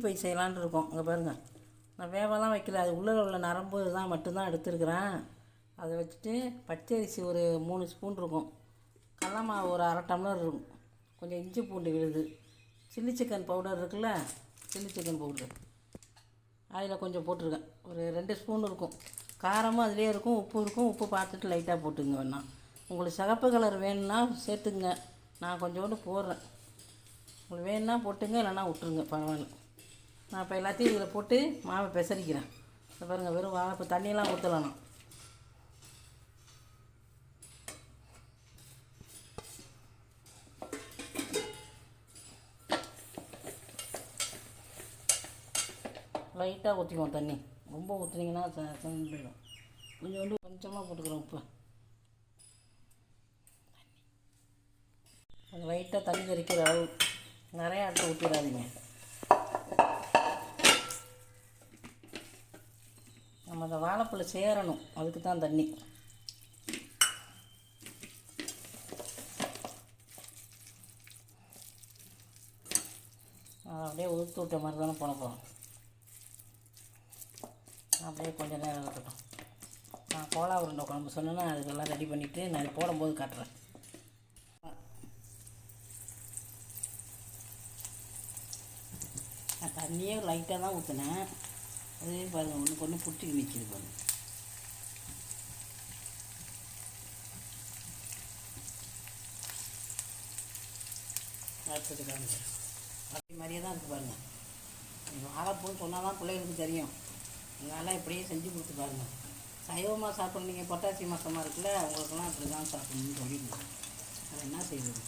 By செய்யலான்னு இருக்கோம். இங்கே பாருங்கள் நான் வேவெல்லாம் வைக்கல. அது உள்ளே உள்ள நரம்பு தான் மட்டும்தான் எடுத்துருக்குறேன். அதை வச்சுட்டு பச்சரிசி ஒரு மூணு ஸ்பூன் இருக்கும். கடல மாவு ஒரு அரை டம்ளர் இருக்கும். கொஞ்சம் இஞ்சி பூண்டு விழுது. சில்லி சிக்கன் பவுடர் இருக்குல்ல? Chilli chicken powder. அதில் கொஞ்சம் போட்டிருக்கேன். ஒரு ரெண்டு ஸ்பூன் இருக்கும். காரமும் அதிலே இருக்கும். உப்பு இருக்கும். உப்பு பார்த்துட்டு லைட்டாக போட்டுங்க வேணா. உங்களுக்கு சிகப்பு கலர் வேணும்னா சேர்த்துங்க நான் கொஞ்சோண்டு போடுறேன். உங்களுக்கு வேணும்னா போட்டுங்க இல்லைன்னா விட்டுருங்க பரவாயில்ல. நான் இப்போ எல்லாத்தையும் இதில் போட்டு மாவை பெசரிக்கிறேன். இந்த பாருங்கள் வெறும் வாழைப்பூ தண்ணியெல்லாம் ஊற்றலாம் நான். லைட்டாக ஊற்றிக்குவோம் தண்ணி. ரொம்ப ஊற்றுனீங்கன்னா செஞ்சு போயிடும். கொஞ்சோண்டு கொஞ்சமாக போட்டுக்கிறோம் உப்பு. கொஞ்சம் லைட்டாக தண்ணி தெரிக்கிற அளவு. நிறையா அடுத்து ஊற்றிடாதீங்க நம்ம அந்த வாழைப்பழம் சேரணும். அதுக்கு தான் தண்ணி. அதை அப்படியே உதுத்து விட்ட மாதிரி தானே போன போகிறோம் அப்படியே கொஞ்ச நேரம் இருக்கட்டும். நான் கோலா உருண்டை குழம்பு சொன்னேன்னா அதுக்கெல்லாம் ரெடி பண்ணிவிட்டு நான் போடும்போது காட்டுறேன் நான் தண்ணியே லைட்டாக தான் ஊற்றினேன் அதே பாருங்கள் ஒன்றுக்கு ஒன்று பிடிச்சி நிற்கிது பாருங்கள் அடுத்தது அதே மாதிரியே தான் இருக்குது பாருங்கள் நீங்கள் வாழைப்பூன்னு சொன்னால் தான் பிள்ளைகளுக்கு தெரியும். அதனால் இப்படியே செஞ்சு கொடுத்து பாருங்க. சைவமாக சாப்பிட்றீங்க பொட்டாசி மாசமாக இருக்குல்ல அவங்களுக்கெல்லாம் இப்படி தான் சாப்பிட்ணுன்னு சொல்லிடுவோம் அதை என்ன செய்வது?